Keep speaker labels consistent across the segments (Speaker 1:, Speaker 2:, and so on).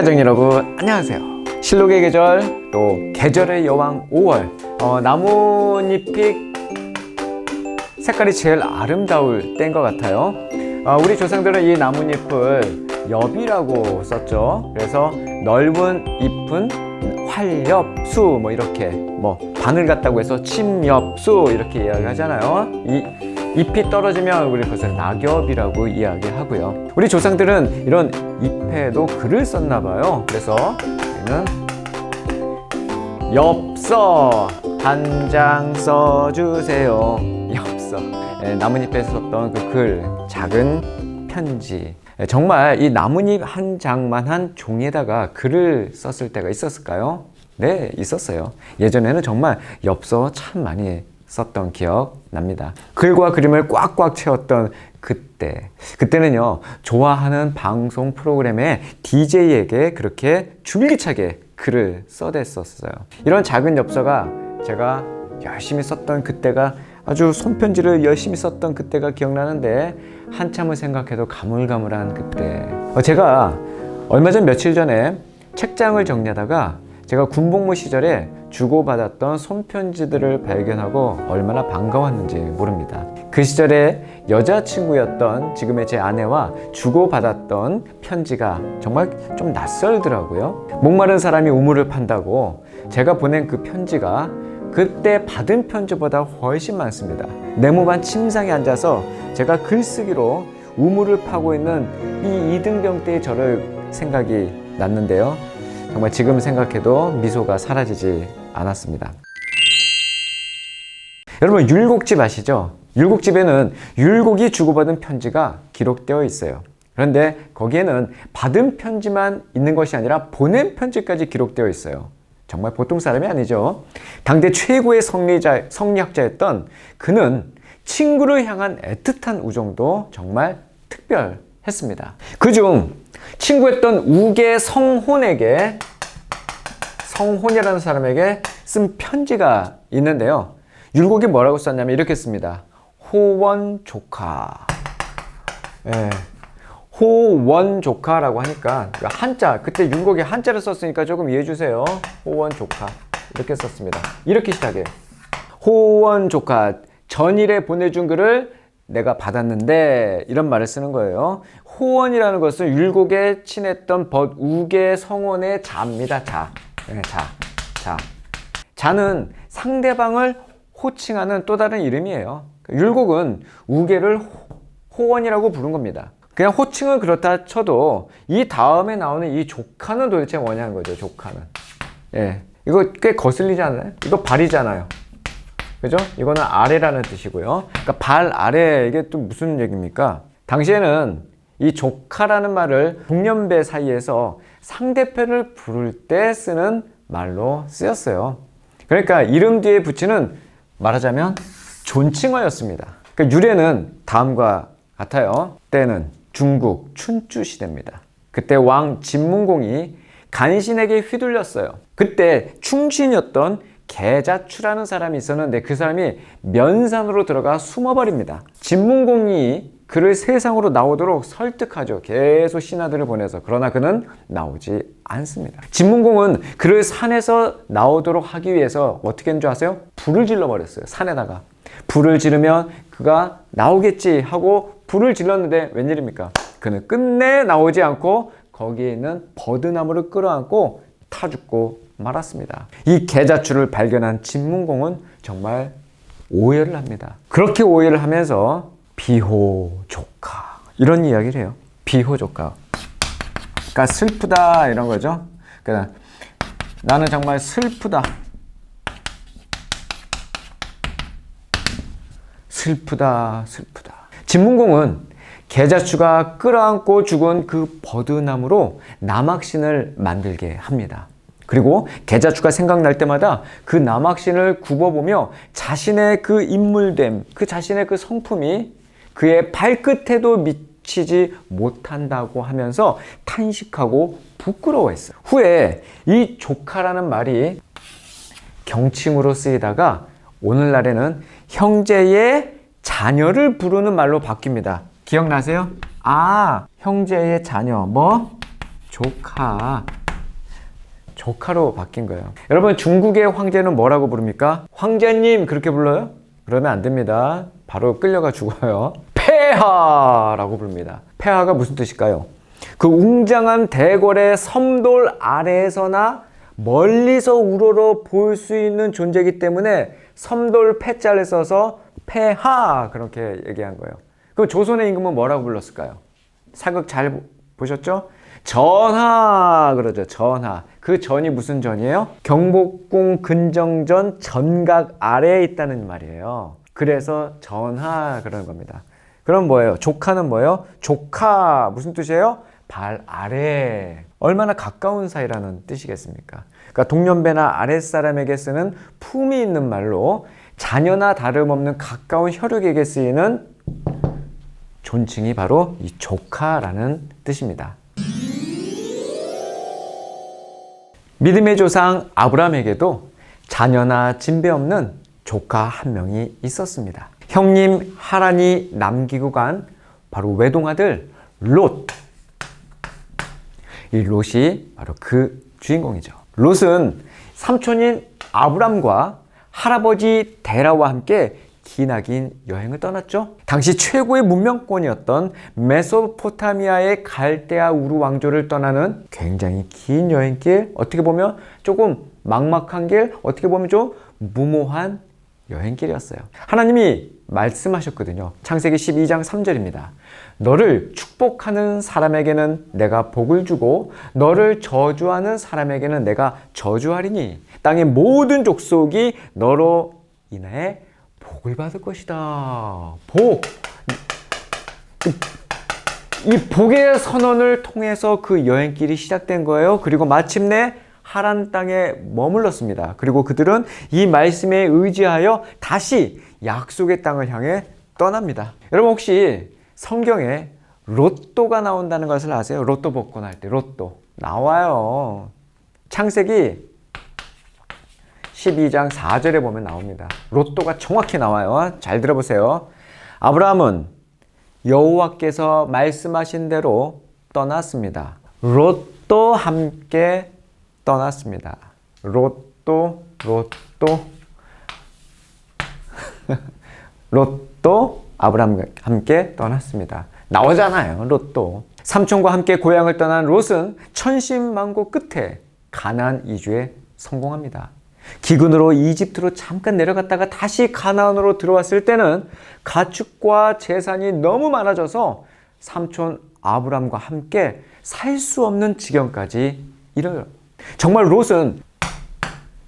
Speaker 1: 가족 여러분 안녕하세요. 실록의 계절 또 계절의 여왕 5월. 어, 나뭇잎이 색깔이 제일 아름다울 때인 것 같아요. 어, 우리 조상들은 이 나뭇잎을 엽이라고 썼죠. 그래서 넓은 잎은 활엽수 뭐 이렇게 뭐 바늘 같다고 해서 침엽수 이렇게 이야기하잖아요. 이 잎이 떨어지면 우리 그것을 낙엽이라고 이야기하고요. 우리 조상들은 이런 잎에도 글을 썼나 봐요. 그래서 우리는 엽서 한 장 써주세요. 엽서. 예, 나뭇잎에 썼던 그 글, 작은 편지. 예, 정말 이 나뭇잎 한 장만 한 종이에다가 글을 썼을 때가 있었을까요? 네, 있었어요. 예전에는 정말 엽서 참 많이 썼던 기억 납니다. 글과 그림을 꽉꽉 채웠던 그때. 그때는요, 좋아하는 방송 프로그램에 DJ에게 그렇게 줄기차게 글을 써댔었어요. 이런 작은 엽서가 제가 열심히 썼던 그때가 아주 손편지를 열심히 썼던 그때가 기억나는데 한참을 생각해도 가물가물한 그때. 어, 제가 얼마 전 며칠 전에 책장을 정리하다가 제가 군복무 시절에 주고받았던 손편지들을 발견하고 얼마나 반가웠는지 모릅니다. 그 시절에 여자친구였던 지금의 제 아내와 주고받았던 편지가 정말 좀 낯설더라고요. 목마른 사람이 우물을 판다고 제가 보낸 그 편지가 그때 받은 편지보다 훨씬 많습니다. 네모반 침상에 앉아서 제가 글쓰기로 우물을 파고 있는 이 이등병 때의 저를 생각이 났는데요. 정말 지금 생각해도 미소가 사라지지 않았습니다. 여러분 율곡집 아시죠? 율곡집에는 율곡이 주고받은 편지가 기록되어 있어요. 그런데 거기에는 받은 편지만 있는 것이 아니라 보낸 편지까지 기록되어 있어요. 정말 보통 사람이 아니죠. 당대 최고의 성리자, 성리학자였던 그는 친구를 향한 애틋한 우정도 정말 특별했습니다. 그중 친구였던 우계 성혼에게 성혼이라는 사람에게 쓴 편지가 있는데요. 율곡이 뭐라고 썼냐면 이렇게 씁니다. 호원 조카. 예. 호원 조카라고 하니까 그 한자 그때 율곡이 한자를 썼으니까 조금 이해해 주세요. 호원 조카 이렇게 썼습니다. 이렇게 시작해요. 호원 조카 전일에 보내준 글을 내가 받았는데 이런 말을 쓰는 거예요. 호원이라는 것은 율곡에 친했던 벗 우계 성원의 자입니다. 자. 네, 자. 자. 자는 상대방을 호칭하는 또 다른 이름이에요. 율곡은 우계를 호- 호원이라고 부른 겁니다. 그냥 호칭은 그렇다 쳐도 이 다음에 나오는 이 조카는 도대체 뭐냐는 거죠. 조카는. 예. 이거 꽤 거슬리지 않나요? 이거 발이잖아요. 그죠? 이거는 아래라는 뜻이고요. 그러니까 발 아래 이게 또 무슨 얘기입니까? 당시에는 이 조카라는 말을 동년배 사이에서 상대편을 부를 때 쓰는 말로 쓰였어요. 그러니까 이름 뒤에 붙이는 말하자면 존칭어였습니다. 그러니까 유래는 다음과 같아요. 때는 중국 춘추 시대입니다. 그때 왕 진문공이 간신에게 휘둘렸어요. 그때 충신이었던 계자추라는 사람이 있었는데 그 사람이 면산으로 들어가 숨어버립니다. 진문공이 그를 세상으로 나오도록 설득하죠. 계속 신하들을 보내서. 그러나 그는 나오지 않습니다. 진문공은 그를 산에서 나오도록 하기 위해서 어떻게 했는 줄 아세요? 불을 질러버렸어요. 산에다가. 불을 지르면 그가 나오겠지 하고 불을 질렀는데 웬일입니까? 그는 끝내 나오지 않고 거기에 있는 버드나무를 끌어안고 타 죽고 말았습니다. 이 계자추를 발견한 진문공은 정말 오해를 합니다. 그렇게 오해를 하면서 비호조카 이런 이야기를 해요. 비호조카. 그러니까 슬프다 이런 거죠. 그러니까 나는 정말 슬프다. 슬프다, 슬프다. 진문공은 계자추가 끌어안고 죽은 그 버드나무로 남학신을 만들게 합니다. 그리고 계자추가 생각날 때마다 그 남학신을 굽어보며 자신의 그 인물됨, 그 자신의 그 성품이 그의 발끝에도 미치지 못한다고 하면서 탄식하고 부끄러워했어요. 후에 이 조카라는 말이 경칭으로 쓰이다가 오늘날에는 형제의 자녀를 부르는 말로 바뀝니다. 기억나세요? 아, 형제의 자녀. 뭐? 조카. 조카로 바뀐 거예요. 여러분 중국의 황제는 뭐라고 부릅니까? 황제님 그렇게 불러요? 그러면 안 됩니다. 바로 끌려가 죽어요. 폐하라고 부릅니다. 폐하가 무슨 뜻일까요? 그 웅장한 대궐의 섬돌 아래에서나 멀리서 우러러 볼 수 있는 존재이기 때문에 섬돌 패자를 써서 폐하 그렇게 얘기한 거예요. 그 조선의 임금은 뭐라고 불렀을까요? 사극 잘 보셨죠? 전하 그러죠. 전하. 그 전이 무슨 전이에요? 경복궁 근정전 전각 아래에 있다는 말이에요. 그래서 전하 그런 겁니다. 그럼 뭐예요? 조카는 뭐예요? 조카 무슨 뜻이에요? 발 아래. 얼마나 가까운 사이라는 뜻이겠습니까? 그러니까 동년배나 아랫사람에게 쓰는 품이 있는 말로 자녀나 다름없는 가까운 혈육에게 쓰이는 존칭이 바로 이 조카라는 뜻입니다. 믿음의 조상 아브라함에게도 자녀나 진배 없는 조카 한 명이 있었습니다. 형님 하란이 남기고 간 바로 외동아들 롯. 이 롯이 바로 그 주인공이죠. 롯은 삼촌인 아브람과 할아버지 데라와 함께 기나긴 여행을 떠났죠. 당시 최고의 문명권이었던 메소포타미아의 갈대아 우루 왕조를 떠나는 굉장히 긴 여행길, 어떻게 보면 조금 막막한 길, 어떻게 보면 좀 무모한 여행길이었어요. 하나님이 말씀하셨거든요. 창세기 12장 3절입니다. 너를 축복하는 사람에게는 내가 복을 주고 너를 저주하는 사람에게는 내가 저주하리니 땅의 모든 족속이 너로 인해 복을 받을 것이다. 복. 이 복의 선언을 통해서 그 여행길이 시작된 거예요. 그리고 마침내 하란 땅에 머물렀습니다. 그리고 그들은 이 말씀에 의지하여 다시 약속의 땅을 향해 떠납니다. 여러분 혹시 성경에 로또가 나온다는 것을 아세요? 로또 복권 할 때 로또 나와요. 창세기 12장 4절에 보면 나옵니다. 로또가 정확히 나와요. 잘 들어보세요. 아브라함은 여호와께서 말씀하신 대로 떠났습니다. 롯도 함께 떠났습니다. 로또, 로또, 로또, 아브라함과 함께 떠났습니다. 나오잖아요, 로또. 삼촌과 함께 고향을 떠난 롯은 천신만고 끝에 가나안 이주에 성공합니다. 기근으로 이집트로 잠깐 내려갔다가 다시 가나안으로 들어왔을 때는 가축과 재산이 너무 많아져서 삼촌 아브람과 함께 살 수 없는 지경까지 이르요. 정말 롯은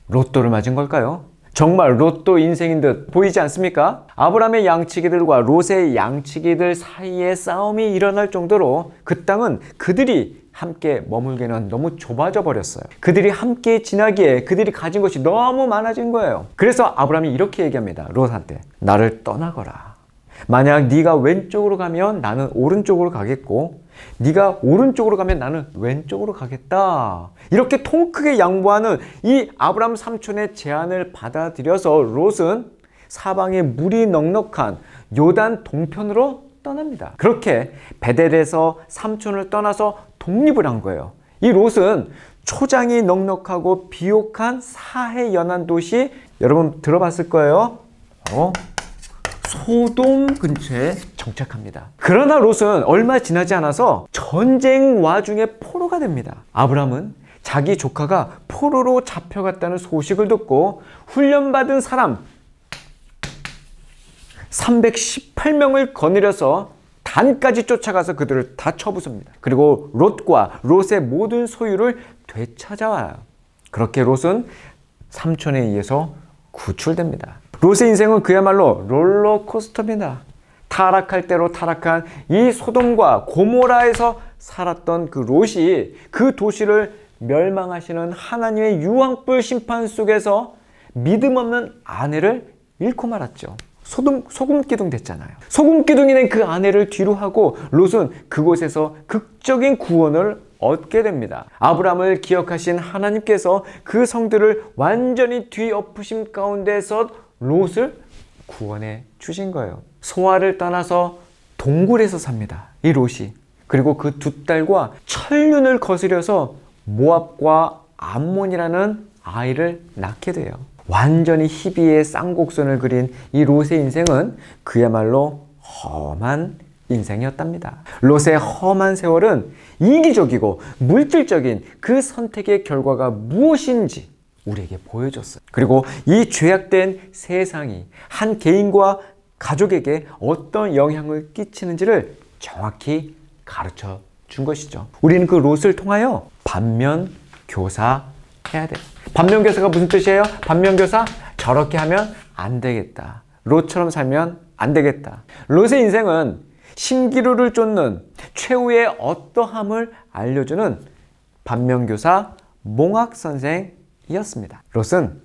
Speaker 1: 로또를 맞은 걸까요? 정말 로또 인생인 듯 보이지 않습니까? 아브람의 양치기들과 롯의 양치기들 사이에 싸움이 일어날 정도로 그 땅은 그들이 함께 머물기는 너무 좁아져 버렸어요. 그들이 함께 지나기에 그들이 가진 것이 너무 많아진 거예요. 그래서 아브람이 이렇게 얘기합니다. 롯한테 나를 떠나거라. 만약 네가 왼쪽으로 가면 나는 오른쪽으로 가겠고 네가 오른쪽으로 가면 나는 왼쪽으로 가겠다. 이렇게 통 크게 양보하는 이 아브람 삼촌의 제안을 받아들여서 롯은 사방에 물이 넉넉한 요단 동편으로 떠납니다. 그렇게 베델에서 삼촌을 떠나서 독립을 한 거예요. 이 롯은 초장이 넉넉하고 비옥한 사해 연안 도시 여러분 들어봤을 거예요. 어? 소돔 근처에 정착합니다. 그러나 롯은 얼마 지나지 않아서 전쟁 와중에 포로가 됩니다. 아브람은 자기 조카가 포로로 잡혀갔다는 소식을 듣고 훈련받은 사람 318명을 거느려서 단까지 쫓아가서 그들을 다 쳐부숩니다. 그리고 롯과 롯의 모든 소유를 되찾아와요. 그렇게 롯은 삼촌에 의해서 구출됩니다. 롯의 인생은 그야말로 롤러코스터입니다. 타락할 대로 타락한 이 소돔과 고모라에서 살았던 그 롯이 그 도시를 멸망하시는 하나님의 유황불 심판 속에서 믿음 없는 아내를 잃고 말았죠. 소금, 소금 기둥 됐잖아요. 소금 기둥이 된 그 아내를 뒤로 하고 롯은 그곳에서 극적인 구원을 얻게 됩니다. 아브람을 기억하신 하나님께서 그 성들을 완전히 뒤엎으심 가운데서 롯을 구원해 주신 거예요. 소아를 떠나서 동굴에서 삽니다. 이 롯이. 그리고 그 두 딸과 천륜을 거스려서 모압과 암몬이라는 아이를 낳게 돼요. 완전히 희비의 쌍곡선을 그린 이 롯의 인생은 그야말로 험한 인생이었답니다. 롯의 험한 세월은 이기적이고 물질적인 그 선택의 결과가 무엇인지 우리에게 보여줬어요. 그리고 이 죄악된 세상이 한 개인과 가족에게 어떤 영향을 끼치는지를 정확히 가르쳐 준 것이죠. 우리는 그 롯을 통하여 반면 교사 해야 돼. 반면 교사가 무슨 뜻이에요? 반면 교사 저렇게 하면 안 되겠다. 롯처럼 살면 안 되겠다. 롯의 인생은 신기루를 쫓는 최후의 어떠함을 알려주는 반면교사 몽학 선생 이었습니다. 롯은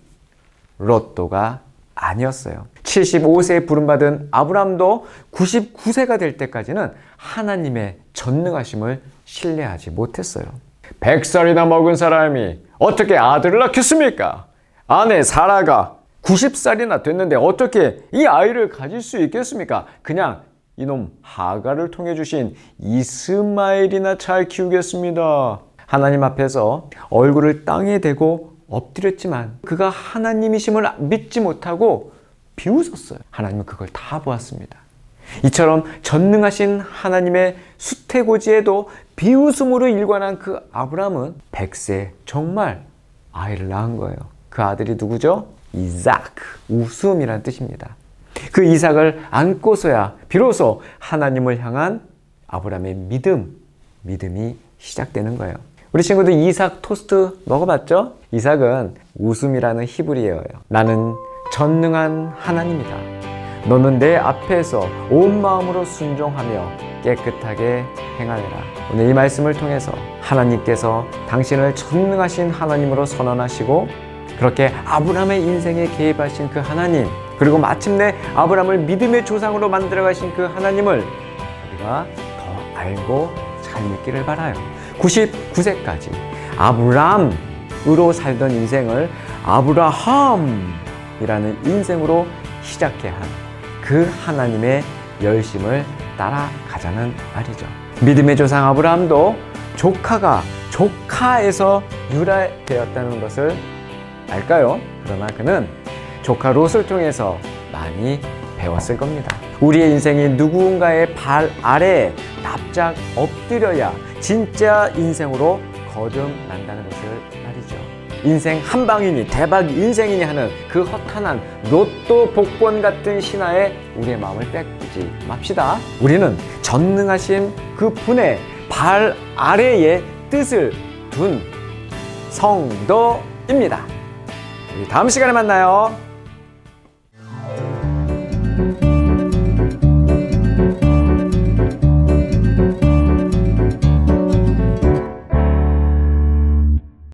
Speaker 1: 로또가 아니었어요. 75세에 부름받은 아브람도 99세가 될 때까지는 하나님의 전능하심을 신뢰하지 못했어요. 100살이나 먹은 사람이 어떻게 아들을 낳겠습니까? 아내 사라가 90살이나 됐는데 어떻게 이 아이를 가질 수 있겠습니까? 그냥 이놈 하가를 통해 주신 이스마엘이나 잘 키우겠습니다. 하나님 앞에서 얼굴을 땅에 대고 엎드렸지만 그가 하나님이심을 믿지 못하고 비웃었어요. 하나님은 그걸 다 보았습니다. 이처럼 전능하신 하나님의 수태고지에도 비웃음으로 일관한 그 아브람은 100세 정말 아이를 낳은 거예요. 그 아들이 누구죠? 이삭, 웃음이란 뜻입니다. 그 이삭을 안고서야 비로소 하나님을 향한 아브람의 믿음, 믿음이 시작되는 거예요. 우리 친구들 이삭 토스트 먹어봤죠? 이삭은 웃음이라는 히브리어예요. 나는 전능한 하나님이다. 너는 내 앞에서 온 마음으로 순종하며 깨끗하게 행하여라. 오늘 이 말씀을 통해서 하나님께서 당신을 전능하신 하나님으로 선언하시고 그렇게 아브라함의 인생에 개입하신 그 하나님 그리고 마침내 아브라함을 믿음의 조상으로 만들어 가신 그 하나님을 우리가 더 알고 잘 믿기를 바라요. 99세까지 아브람 으로 살던 인생을 아브라함이라는 인생으로 시작해 한 그 하나님의 열심을 따라가자는 말이죠. 믿음의 조상 아브라함도 조카가 조카에서 유래되었다는 것을 알까요? 그러나 그는 조카 롯을 통해서 많이 배웠을 겁니다. 우리의 인생이 누군가의 발 아래 납작 엎드려야 진짜 인생으로 거듭난다는 말이죠. 인생 한 방이니 대박 인생이니 하는 그 허탄한 로또 복권 같은 신화에 우리의 마음을 뺏지 맙시다. 우리는 전능하신 그 분의 발 아래에 뜻을 둔 성도입니다. 우리 다음 시간에 만나요.